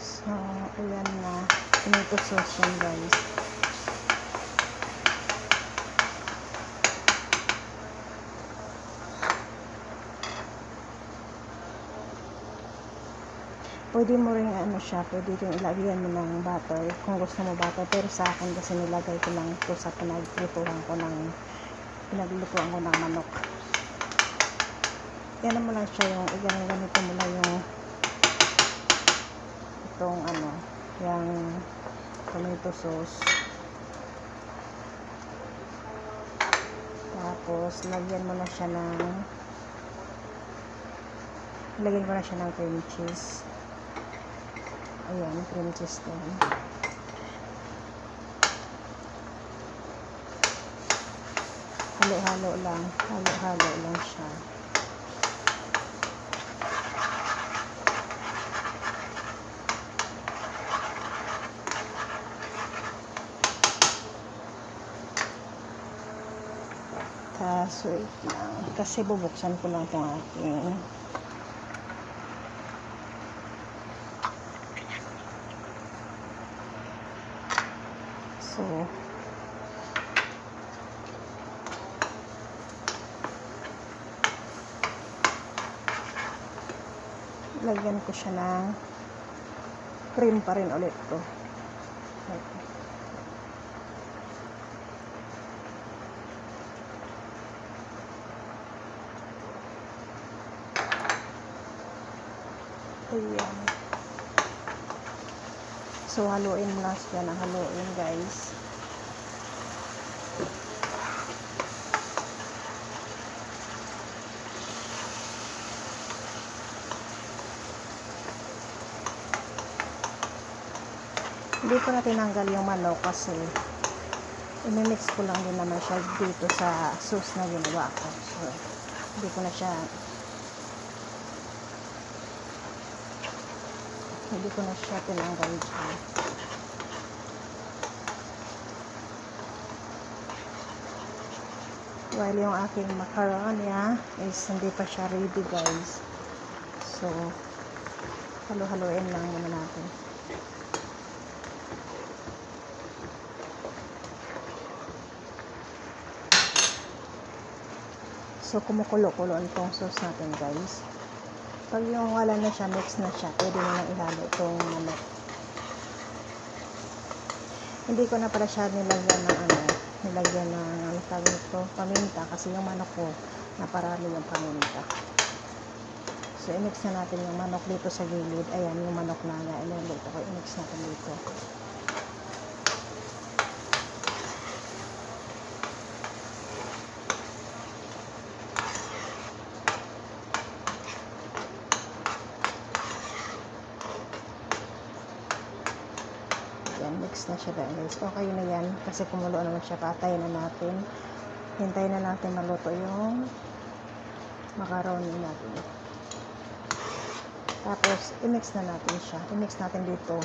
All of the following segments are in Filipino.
So, ayan na. Tomato sauce yan, guys. Pwede mo rin ano siya, pwede rin ilagyan mo ng butter kung gusto mo butter. Pero sa akin kasi nilagay ko lang ito sa pinaglutuan ko ng pinaglutuan ko ng manok. Yan mo lang siya yung ganito mo lang yung itong ano, yung tomato sauce. Tapos, lagyan mo na siya ng lagyan ko na siya ng cream cheese. Ayan, cream cheese din. Halo-halo lang. Halo-halo lang siya. Tapos, wait lang. Kasi bubuksan ko lang itong aking So, lagyan ko siya ng cream pa rin ulit to. Ayan. So, haluin lang siya na haluin, guys. Hindi ko na tinanggal yung manok kasi imimix ko lang din naman siya dito sa sauce na ginawa ko. So, hindi ko na siya hindi ko na siya tinanggal dyan. While yung aking macaroni is hindi pa siya ready guys. So, halo-haloin lang muna natin. So, kumukulo-kulo itong sauce natin guys. Pag yung wala na siya, mix na siya, pwede mo nang ihalo itong manok. Hindi ko na pala siya nilagyan ng ano, nilagyan ng ano tawag nito, paminta kasi yung manok ko naparami yung paminta. So, i-mix na natin yung manok dito sa gilid. Ayan, yung manok na nga, inuluto ko, i-mix natin dito. Yan, mix na siya guys. Okay na yan. Kasi kumulo naman siya. Patay na natin. Hintayin na natin maluto yung macaroni natin. Tapos, i-mix na natin siya. I-mix natin dito.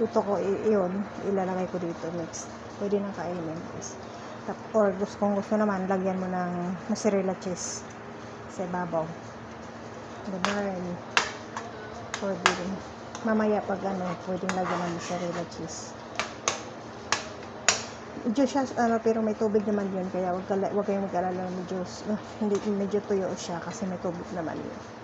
Dito ko, i- yun, ilalagay ko dito. Mix. Pwede nang kainin guys. Tap- Or kung gusto naman, lagyan mo ng mozzarella cheese sa ibabaw. Ganun. Pwede rin. Mamaya pag ano, pwedeng lagyan ng mozzarella cheese. Medyo siya, ano, pero may tubig naman yun, kaya wag, wag kayong mag-alala medyo, uh, hindi, medyo tuyo siya kasi may tubig naman yun.